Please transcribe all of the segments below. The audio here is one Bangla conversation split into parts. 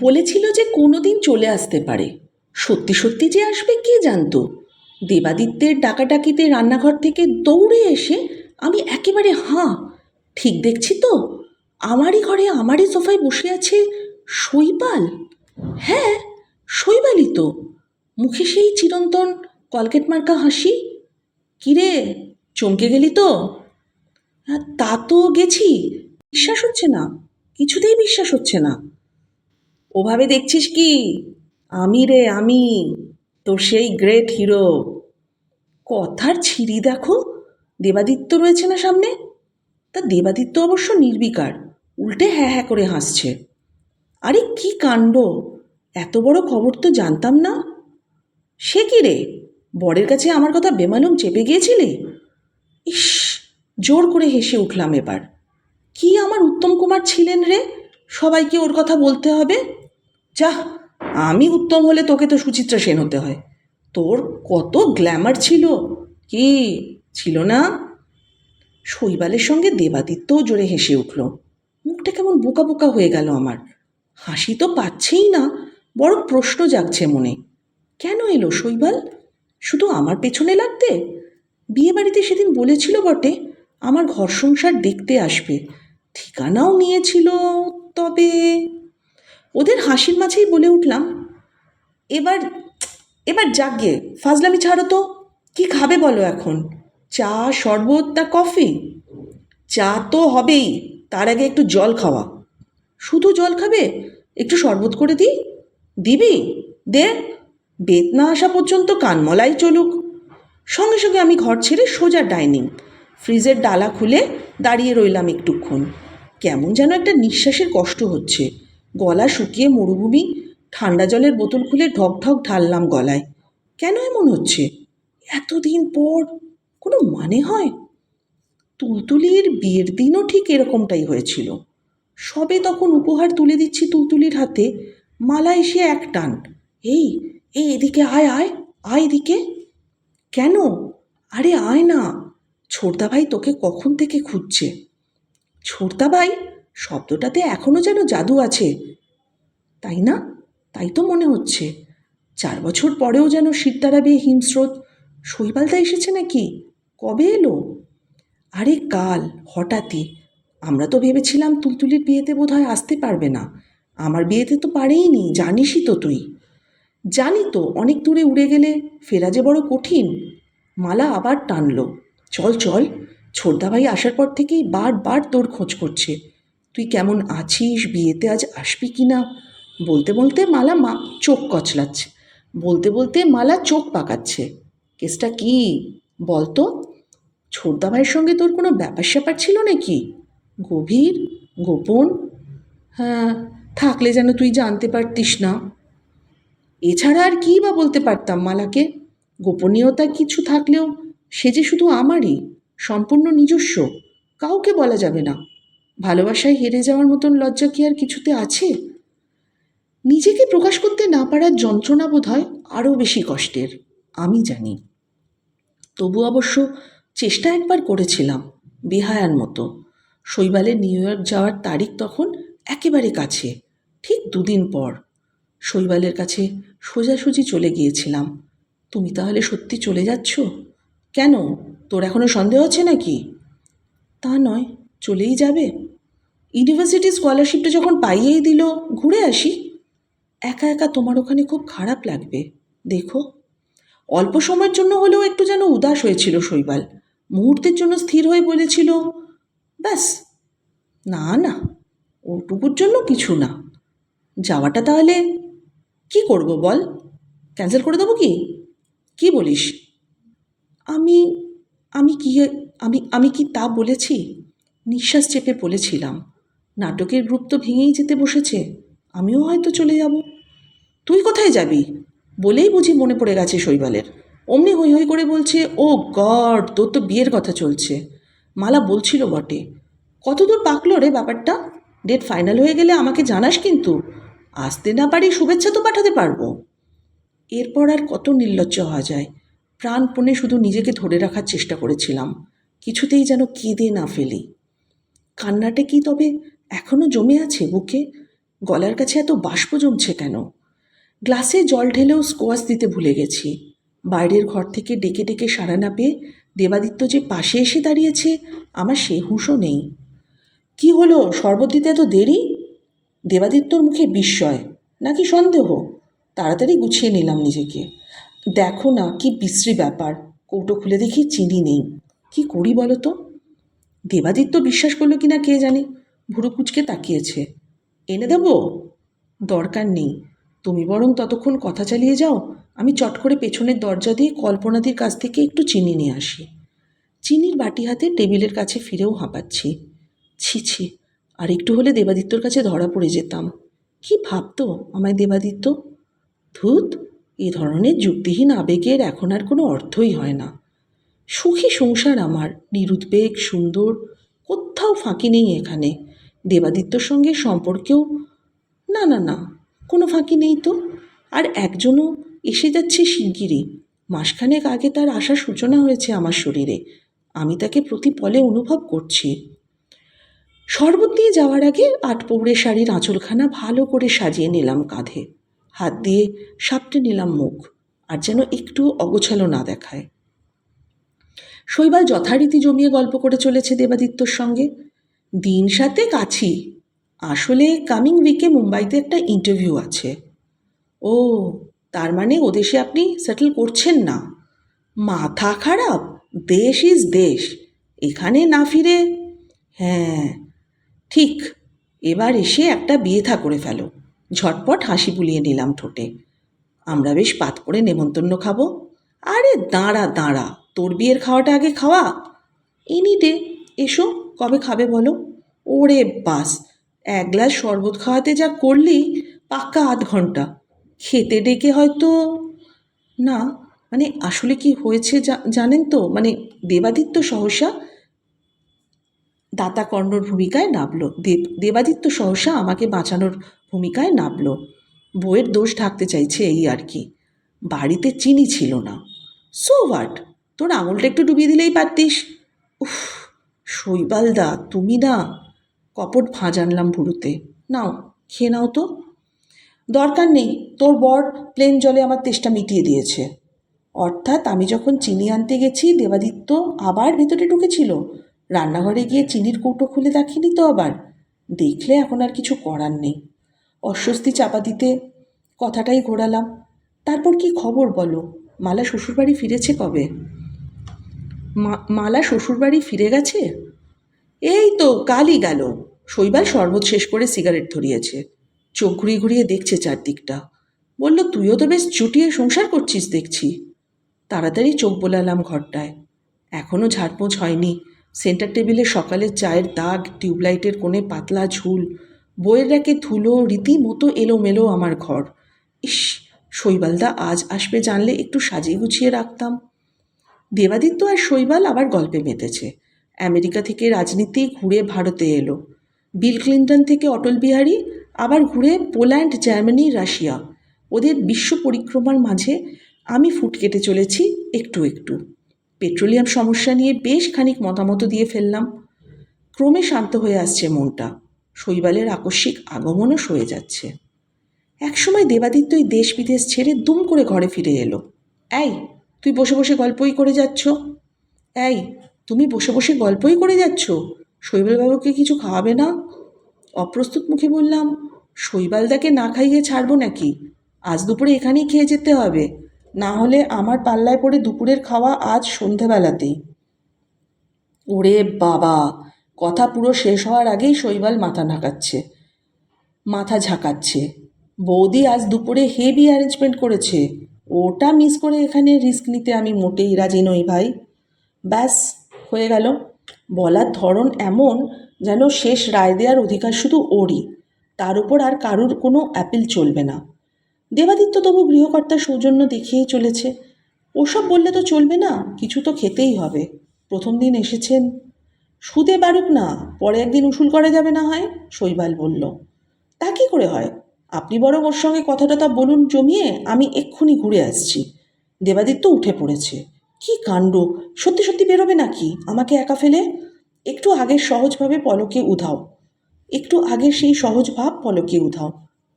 বলেছিল যে কোনো দিন চলে আসতে পারে। সত্যি সত্যি যে আসবে, কে জানতো? দেবাদিত্যের ডাকাডাকিতে রান্নাঘর থেকে দৌড়ে এসে আমি একেবারে হাঁ, ঠিক দেখছি তো, আমারই ঘরে আমারই সোফায় বসে আছে শৈবাল। হ্যাঁ শৈবালই তো। মুখে সেই চিরন্তন কলকেট মার্কা হাসি। কিরে, চমকে গেলি তো? তা তো গেছি। বিশ্বাস হচ্ছে না, কিছুতেই বিশ্বাস হচ্ছে না। ওভাবে দেখছিস কি? আমি রে, আমি। তোর সেই গ্রেট হিরো কথার ছিঁড়ি দেখো। দেবাদিত্য রয়েছে না সামনে? তা দেবাদিত্য অবশ্য নির্বিকার। উল্টে হ্যাঁ হ্যাঁ করে হাসছে। আরে কি কাণ্ড? এত বড় খবর তো জানতাম না। সে কি রে? বরের কাছে আমার কথা বেমালুম চেপে গিয়েছিলি? ইস, জোর করে হেসে উঠলাম এবার। কি আমার উত্তম কুমার ছিলেন রে? সবাইকে ওর কথা বলতে হবে? যাহ আমি উত্তম হলে তোকে তো সুচিত্রা সেন হতে হয়। তোর কত গ্ল্যামার ছিল? কি ছিল না? শৈবালের সঙ্গে দেবাদিত্যও জোরে হেসে উঠল। মুখটা কেমন বোকা বোকা হয়ে গেল আমার। হাসি তো পাচ্ছেই না বড় প্রশ্ন জাগছে মনে। কেন এলো শৈবাল? শুধু আমার পেছনে লাগতে? বিয়েবাড়িতে সেদিন বলেছিল বটে, আমার ঘর সংসার দেখতে আসবে। ঠিকানাও নিয়েছিল, তবে ওদের হাসির মাঝেই বলে উঠলাম, এবার এবার জাগে ফাজলামি ছাড়ো তো, কি খাবে বলো এখন? চা, শরবত না কফি? চা তো হবেই, তার আগে একটু জল খাওয়া। শুধু জল খাবে? একটু শরবত করে দিই? দিবি? দে, বেত না আসা পর্যন্ত কানমলাই চলুক। সঙ্গে সঙ্গে আমি ঘর ছেড়ে সোজা ডাইনিং, ফ্রিজের ডালা খুলে দাঁড়িয়ে রইলাম একটুক্ষণ। কেমন যেন একটা নিঃশ্বাসের কষ্ট হচ্ছে। গলা শুকিয়ে মরুভূমি, ঠান্ডা জলের বোতল খুলে ঢক ঢক ঢাললাম গলায়। কেন এমন হচ্ছে? এতদিন পর কোনো মানে হয়? তুলতুলির বিয়ের দিনও ঠিক এরকমটাই হয়েছিল। সবে তখন উপহার তুলে দিচ্ছি তুলতুলির হাতে মালা এসে এক টান। এই এই এদিকে আয় আয় আয় এদিকে। কেন? আরে আয় না। ছোটদা ভাই তোকে কখন থেকে খুঁজছে? ছোটদা ভাই শব্দটাতে এখনও যেন জাদু আছে। তাই না? তাই তো মনে হচ্ছে। চার বছর পরেও যেন শীততারা বেয়ে হিমস্রোত। শৈবালদা এসেছে নাকি? কবে এলো? আরে কাল, হঠাৎই। আমরা তো ভেবেছিলাম তুলতুলির বিয়েতে বোধহয় আসতে পারবে না। আমার বিয়েতে তো পারেই নি জানিসই তো তুই। জানি তো, অনেক দূরে উড়ে গেলে ফেরা যে বড় কঠিন। মালা আবার টানলো। চল চল। ছোটদা ভাই আসার পর থেকেই বারবার তোর খোঁজ করছে। তুই কেমন আছিস? বিয়েতে আজ আসবি কি না বলতে বলতে মালা মা চোখ কচলাচ্ছে। বলতে বলতে মালা চোখ পাকাচ্ছে। কেসটা কি? বলতো, ছোটদা ভাইয়ের সঙ্গে তোর কোনো ব্যাপার স্যাপার ছিল নাকি? গভীর, গোপন? হ্যাঁ থাকলে যেন তুই জানতে পারতিস না। এছাড়া আর কী বা বলতে পারতাম মালাকে? গোপনীয়তা কিছু থাকলেও সে যে শুধু আমারই, সম্পূর্ণ নিজস্ব, কাউকে বলা যাবে না। ভালোবাসায় হেরে যাওয়ার মতন লজ্জা কি আর কিছুতে আছে? নিজেকে প্রকাশ করতে না পারার যন্ত্রণা বোধ হয় আরও বেশি কষ্টের, আমি জানি। তবু অবশ্য চেষ্টা একবার করেছিলাম, বেহায়ার মতো। শৈবালের নিউ ইয়র্ক যাওয়ার তারিখ তখন একেবারে কাছে, ঠিক দুদিন পর। শৈবালের কাছে সোজাসুজি চলে গিয়েছিলাম। তুমি তাহলে সত্যি চলে যাচ্ছ? কেন, তোর এখনও সন্দেহ আছে নাকি? তা নয়, চলেই যাবে? ইউনিভার্সিটি স্কলারশিপটা যখন পাইয়েই দিল, ঘুরে আসি। একা একা তোমার ওখানে খুব খারাপ লাগবে, দেখো। অল্প সময়ের জন্য হলেও একটু যেন উদাস হয়েছিল শৈবাল। মুহূর্তের জন্য স্থির হয়ে বলেছিল, ব্যাস, না না, ওটুকুর জন্য কিছু না। যাওয়াটা তাহলে কি করব বল? ক্যান্সেল করে দেবো কি? কি বলিস? আমি আমি কি, আমি আমি কি তা বলেছি? নিঃশ্বাস চেপে বলেছিলাম। নাটকের গ্রুপ তো ভেঙেই যেতে বসেছে। আমিও হয়তো চলে যাব। তুই কোথায় যাবি? বলেই বুঝি মনে পড়ে গেছে শৈবালের। অমনি হই হই করে বলছে, ও গড, তোর তো বিয়ের কথা চলছে। মালা বলছিল বটে। কতদূর পাকলো রে ব্যাপারটা? ডেট ফাইনাল হয়ে গেলে আমাকে জানাস কিন্তু। আসতে না পারি শুভেচ্ছা তো পাঠাতে পারব। এরপর আর কত নির্লজ্জ হওয়া যায়। প্রাণপণে শুধু নিজেকে ধরে রাখার চেষ্টা করেছিলাম। কিছুতেই যেন কেঁদে না ফেলি। কান্নাটা কি তবে? এখনও জমে আছে বুকে? গলার কাছে এত বাষ্প জমছে কেন? গ্লাসে জল ঢেলেও স্কোয়াশ দিতে ভুলে গেছি। বাইরের ঘর থেকে ডেকে ডেকে সাড়া না পেয়ে দেবাদিত্য যে পাশে এসে দাঁড়িয়েছে, আমার সে হুঁশও নেই। কি হলো? শরবত দিতে এত দেরি? দেবাদিত্যর মুখে বিস্ময়, নাকি সন্দেহ? তাড়াতাড়ি গুছিয়ে নিলাম নিজেকে। দেখো না, কি বিশ্রী ব্যাপার। কৌটো খুলে দেখি চিনি নেই। কি করি বলো তো? দেবাদিত্য বিশ্বাস করল কি না কে জানে? ভুরু কুচকে তাকিয়েছে। এনে দেবো? দরকার নেই। তুমি বরং ততক্ষণ কথা চালিয়ে যাও। আমি চট করে পেছনের দরজা দিয়ে কল্পনাদির কাছ থেকে একটু চিনি নিয়ে আসি। চিনির বাটি হাতে টেবিলের কাছে ফিরেও হাঁপাচ্ছি। ছি ছি, আর একটু হলে দেবাদিত্যর কাছে ধরা পড়ে যেতাম। কি ভাবতো আমায় দেবাদিত্য? ধুত, এ ধরনের যুক্তিহীন আবেগের এখন আর কোনো অর্থই হয় না। সুখী সংসার আমার, নিরুদ্বেগ, সুন্দর, কোথাও ফাঁকি নেই এখানে। দেবাদিত্যর সঙ্গে সম্পর্কেও না না না, কোনো ফাঁকি নেই তো। আর একজনও এসে যাচ্ছে শিগগিরই। মাসখানেক আগে তার আসার সূচনা হয়েছে আমার শরীরে। আমি তাকে প্রতি পলে অনুভব করছি। শরবত দিয়ে যাওয়ার আগে আটপৌড়ে শাড়ির আঁচলখানা ভালো করে সাজিয়ে নিলাম কাঁধে। হাত দিয়ে সাপটে নিলাম মুখ, আর যেন একটু অগোছালো না দেখায়। শৈবাল যথারীতি জমিয়ে গল্প করে চলেছে দেবাদিত্যর সঙ্গে। দিন সাথে কাছি আসলে কামিং উইকে মুম্বাইতে একটা ইন্টারভিউ আছে। ও, তার মানে ও দেশে আপনি সেটেল করছেন না। মাথা খারাপ, দেশ ইজ দেশ, এখানে না ফিরে। হ্যাঁ ঠিক, এবার এসে একটা বিয়ে থা করে ফেলো। ঝটপট হাসি বুলিয়ে নিলাম ঠোঁটে। আমরা বেশ পাত করে নেমন্তন্ন খাব। আরে দাঁড়া দাঁড়া, তোর বিয়ের খাওয়াটা আগে খাওয়া। এনি ডে, এসো। কবে খাবে বলো? ওরে বাস, এক গ্লাস শরবত খাওয়াতে যা করলি, পাক্কা আধ ঘণ্টা। খেতে ডেকে হয়তো, না মানে আসলে কি হয়েছে জানেন তো? মানে দেবাদিত্য সহসা, দাতা কর্ণর ভূমিকায় নামলো দেব দেবাদিত্য সহসা আমাকে বাঁচানোর ভূমিকায় নামলো বইয়ের দোষ ঢাকতে চাইছে এই আর কি। বাড়িতে চিনি ছিল না। সো হোয়াট তোর আঙুলটা একটু ডুবিয়ে দিলেই পারতিস। উফ। শৈবালদা তুমি না কপট ভাঁজ আনলাম ভুরুতে নাও, খেয়ে নাও তো। দরকার নেই, তোর বর প্লেন জলে আমার তেষ্টা মিটিয়ে দিয়েছে। অর্থাৎ আমি যখন চিনি আনতে গেছি, দেবাদিত্য আবার ভেতরে ঢুকেছিল। রান্নাঘরে গিয়ে চিনির কৌটো খুলে দেখেনি তো আবার। দেখলে এখন আর কিছু করার নেই। অস্বস্তি চাপা দিতে কথাটাই ঘোরালাম। তারপর কি খবর বলো? মালা শ্বশুরবাড়ি ফিরেছে কবে? মালা শ্বশুরবাড়ি ফিরে গেছে? এই তো কালই গেল। শৈবাল শরবত শেষ করে সিগারেট ধরিয়েছে। চোখ ঘুরিয়ে ঘুরিয়ে দেখছে চারদিকটা। বলল, তুইও তো বেশ চুটিয়ে সংসার করছিস দেখছি। তাড়াতাড়ি চোখ বোলালাম ঘরটায়। এখনও ঝাড়পোঁছ হয়নি। সেন্টার টেবিলে সকালের চায়ের দাগ, টিউবলাইটের কোণে পাতলা ঝুল, বইয়ের র্যাকে ধুলো, রীতিমতো এলোমেলো আমার ঘর। ইস, শৈবালদা আজ আসবে জানলে একটু সাজিয়ে গুছিয়ে রাখতাম। দেবাদিত্য আর শৈবাল আবার গল্পে মেতেছে। আমেরিকা থেকে রাজনীতি ঘুরে ভারতে এলো। বিল ক্লিন্টন থেকে অটল বিহারী, আবার ঘুরে পোল্যান্ড, জার্মানি, রাশিয়া। ওদের বিশ্ব পরিক্রমার মাঝে আমি ফুট কেটে চলেছি একটু একটু। পেট্রোলিয়াম সমস্যা নিয়ে বেশ খানিক মতামত দিয়ে ফেললাম। ক্রমে শান্ত হয়ে আসছে মনটা। শৈবালের আকস্মিক আগমনও সয়ে যাচ্ছে। একসময় দেবাদিত্য এই দেশ বিদেশ ছেড়ে দুম করে ঘরে ফিরে এলো। এই তুই বসে বসে গল্পই করে যাচ্ছ? এই, তুমি বসে বসে গল্পই করে যাচ্ছ? শৈবালবাবুকে কিছু খাওয়াবে না? অপ্রস্তুত মুখে বললাম, শৈবালদাকে না খাইয়ে ছাড়বো নাকি? আজ দুপুরে এখানেই খেয়ে যেতে হবে। না হলে আমার পাল্লায় পড়ে দুপুরের খাওয়া আজ সন্ধেবেলাতেই ওরে বাবা, কথা পুরো শেষ হওয়ার আগেই শৈবাল মাথা ঢাকাচ্ছে। মাথা ঝাঁকাচ্ছে। বৌদি আজ দুপুরে হেভি অ্যারেঞ্জমেন্ট করেছে। ওটা মিস করে এখানে রিস্ক নিতে আমি মোটেই রাজি নই ভাই। ব্যাস, হয়ে গেল। বলার ধরন এমন যেন শেষ রায় দেওয়ার অধিকার শুধু ওরই। তার উপর আর কারুর কোনো অ্যাপিল চলবে না। দেবাদিত্য তবু গৃহকর্তার সৌজন্য দেখিয়েই চলেছে। ওসব বললে তো চলবে না, কিছু তো খেতেই হবে। প্রথম দিন এসেছেন। সুদে বাড়ুক না, পরে একদিন উসুল করা যাবে না হয়, শৈবাল বলল। তা কী করে হয়? আপনি বরং ওর সঙ্গে কথা টথা বলুন জমিয়ে, আমি এক্ষুনি ঘুরে আসছি। দেবাদিত্য উঠে পড়েছে। কি কাণ্ড? সত্যি সত্যি বেরোবে নাকি? আমাকে একা ফেলে? একটু আগে সহজভাবে পলকে উধাও। একটু আগে সেই সহজ ভাব পলকে উধাও।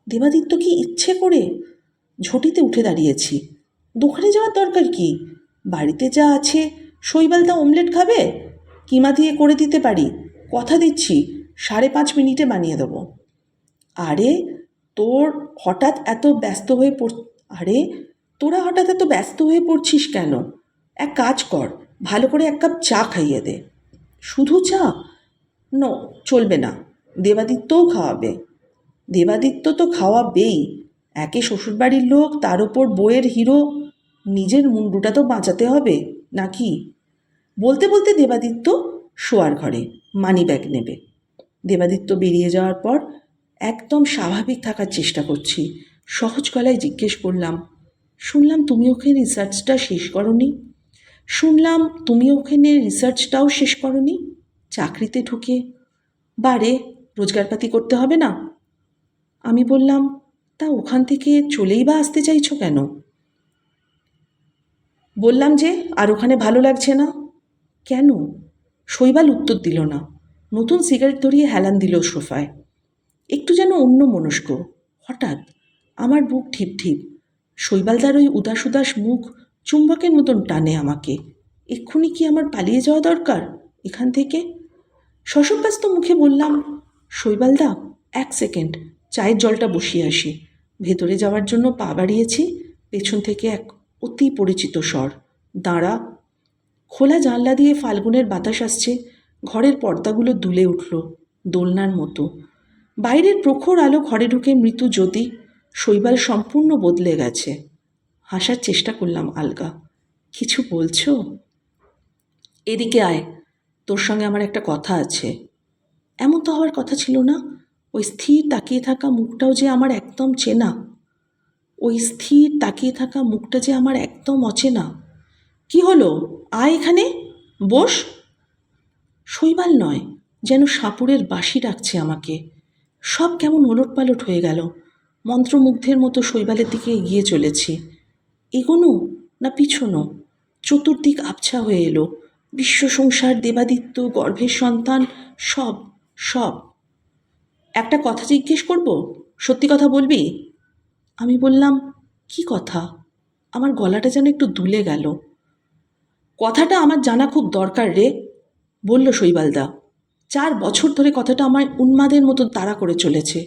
দেবাদিত্য কি ইচ্ছে করে? ঝটিতে উঠে দাঁড়িয়েছি। দোকানে যাওয়ার দরকার কি? বাড়িতে যা আছে শৈবালদা অমলেট খাবে? কিমা দিয়ে করে দিতে পারি? কথা দিচ্ছি, সাড়ে পাঁচ মিনিটে বানিয়ে দেবো। আরে তোর হঠাৎ এত ব্যস্ত হয়ে পড়, আরে তোরা হঠাৎ এত ব্যস্ত হয়ে পড়ছিস কেন? এক কাজ কর, ভালো করে এক কাপ চা খাইয়ে দে। শুধু চা? নো, চলবে না। দেবাদিত্যও খাওয়াবে। দেবাদিত্য তো খাওয়াবেই। একে শ্বশুরবাড়ির লোক, তার ওপর বইয়ের হিরো, নিজের মুন্ডুটা তো বাঁচাতে হবে, নাকি? বলতে বলতে দেবাদিত্য শোয়ার ঘরে মানি ব্যাগ নেবে। দেবাদিত্য বেরিয়ে যাওয়ার পর একদম স্বাভাবিক থাকার চেষ্টা করছি। সহজ গলায় জিজ্ঞেস করলাম, শুনলাম তুমি ওখানে রিসার্চটা শেষ করনি? শুনলাম তুমি ওখানে রিসার্চটাও শেষ করনি? চাকরিতে ঢুকে। বারে, রোজগারপাতি করতে হবে না? আমি বললাম, তা ওখান থেকে চলেই বা আসতে চাইছো কেন? বললাম যে, আর ওখানে ভালো লাগছে না। কেন? শৈবাল উত্তর দিল না। নতুন সিগারেট ধরিয়ে হেলান দিল সোফায়। একটু যেন অন্য মনস্ক হঠাৎ আমার বুক ঠিপ ঠিপ শৈবালদার ওই উদাস উদাস মুখ চুম্বকের মতন টানে আমাকে। এক্ষুনি কি আমার পালিয়ে যাওয়া দরকার? এখান থেকে? শশব্যস্ত মুখে বললাম, শৈবালদা, এক সেকেন্ড, চায়ের জলটা বসিয়ে আসি। ভেতরে যাওয়ার জন্য পা বাড়িয়েছি, পেছন থেকে এক অতি পরিচিত স্বর। দাঁড়া। খোলা জানলা দিয়ে ফাল্গুনের বাতাস আসছে, ঘরের পর্দাগুলো দুলে উঠল, দোলনার মতো। বাইরের প্রখর আলো ঘরে ঢুকে মৃত্যু জ্যোতি শৈবাল সম্পূর্ণ বদলে গেছে। হাসার চেষ্টা করলাম আলগা। কিছু বলছো? এদিকে আয়, তোর সঙ্গে আমার একটা কথা আছে। এমন তো হওয়ার কথা ছিল না, ওই স্থির তাকিয়ে থাকা মুখটাও যে আমার একদম চেনা। ওই স্থির তাকিয়ে থাকা মুখটা যে আমার একদম অচেনা। কি হলো? আয় এখানে, বস। শৈবাল নয়, যেন সাপুরের বাঁশি ডাকছে আমাকে। সব কেমন ওলটপালট হয়ে গেল। মন্ত্রমুগ্ধের মতো শৈবালের দিকে এগিয়ে চলেছি। এগোনো না পিছনো? চতুর্দিক আবছা হয়ে এলো। বিশ্ব সংসার, দেবাদিত্য, গর্ভের সন্তান, সব সব। একটা কথা জিজ্ঞেস করব? সত্যি কথা বলবি? আমি বললাম, কি কথা? আমার গলাটা যেন একটু দুলে গেল। কথাটা আমার জানা খুব দরকার রে, বলল শৈবালদা। চার বছর ধরে কথাটা আমার উন্মাদের মতো তাড়া করে চলেছে।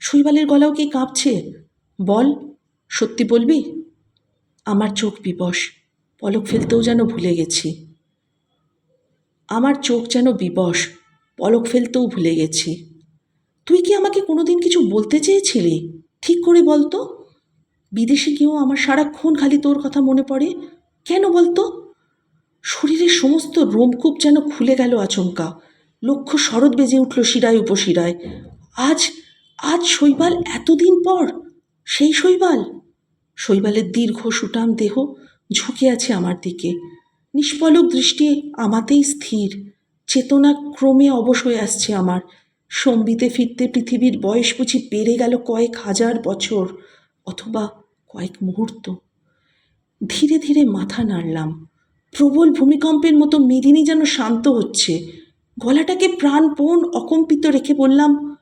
শৈবালের গলাও কি কাঁপছে? বল, সত্যি বলবি? আমার চোখ বিবশ, পলক ফেলতেও যেন ভুলে গেছি। আমার চোখ যেন বিবশ, পলক ফেলতেও ভুলে গেছি। তুই কি আমাকে কোনোদিন কিছু বলতে চেয়েছিলি? ঠিক করে বলতো বিদেশে গিয়েও আমার সারাক্ষণ খালি তোর কথা মনে পড়ে। কেন বলতো শরীরের সমস্ত রোমকূপ যেন খুলে গেল আচমকা। লক্ষ্য শরৎ বেজে উঠল শিরায় উপশিরায়। আজ আজ শৈবাল এতদিন পর? সেই শৈবাল? শৈবালের দীর্ঘ সুটাম দেহ ঝুঁকে আছে আমার দিকে। নিষ্পলক দৃষ্টি আমাতেই স্থির। চেতনা ক্রমে অবশ হয়ে আসছে আমার। সম্বিতে ফিরতে পৃথিবীর বয়স বুঝি বেড়ে গেল কয়েক হাজার বছর, অথবা কয়েক মুহূর্ত। ধীরে ধীরে মাথা নাড়লাম। প্রবল ভূমিকম্পের মতো মেদিনী যেন শান্ত হচ্ছে। গলাটাকে প্রাণপণ অকম্পিত রেখে বললাম,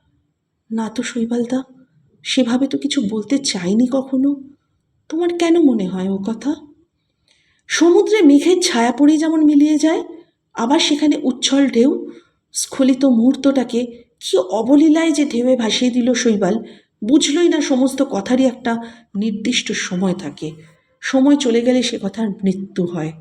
না তো শৈবালদা, সেভাবে তো কিছু বলতে চাইনি কখনো। তোমার কেন মনে হয় ও কথা? সমুদ্রে মেঘের ছায়া পড়ে যেমন মিলিয়ে যায়, আবার সেখানে উচ্ছল ঢেউ, স্খলিত মুহূর্তটাকে কি অবলীলায় যে ঢেউয়ে ভাসিয়ে দিল শৈবাল, বুঝলই না সমস্ত কথারই একটা নির্দিষ্ট সময় থাকে। সময় চলে গেলে সে কথার মৃত্যু হয়।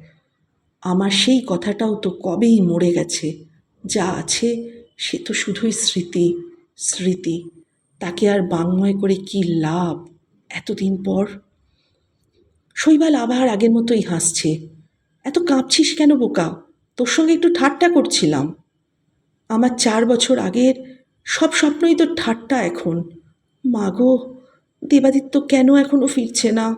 আমার সেই কথাটাও তো কবেই মরে গেছে। যা আছে সে তো শুধুই স্মৃতি স্মৃতি। তাকে আর বাংময় করে কি লাভ এতদিন পর? শৈবাল আবার আগের মতোই হাসছে। এত কাঁপছিস কেন বোকা? তোর সঙ্গে একটু ঠাট্টা করছিলাম। আমার চার বছর আগের সব স্বপ্নই তো ঠাট্টা এখন। মাগো, দেবাদিত্য কেন এখনও ফিরছে না?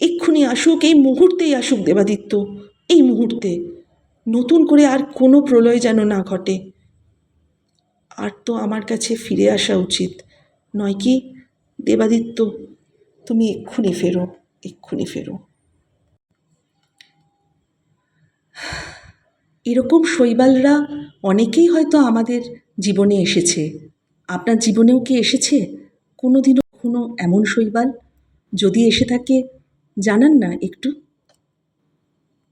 এক্ষুনি আসুক, এই মুহূর্তেই আসুক দেবাদিত্য, এই মুহূর্তে। নতুন করে আর কোনো প্রলয় যেন না ঘটে। আর তো আমার কাছে ফিরে আসা উচিত। নয় কি, দেবাদিত্য, তুমি এক্ষুনি ফেরো এক্ষুনি ফেরো। এরকম শৈবালরা অনেকেই হয়তো আমাদের জীবনে এসেছে। আপনার জীবনেও কি এসেছে? কোনো দিনও কোনো এমন শৈবাল? যদি এসে থাকে, জানান না একটু।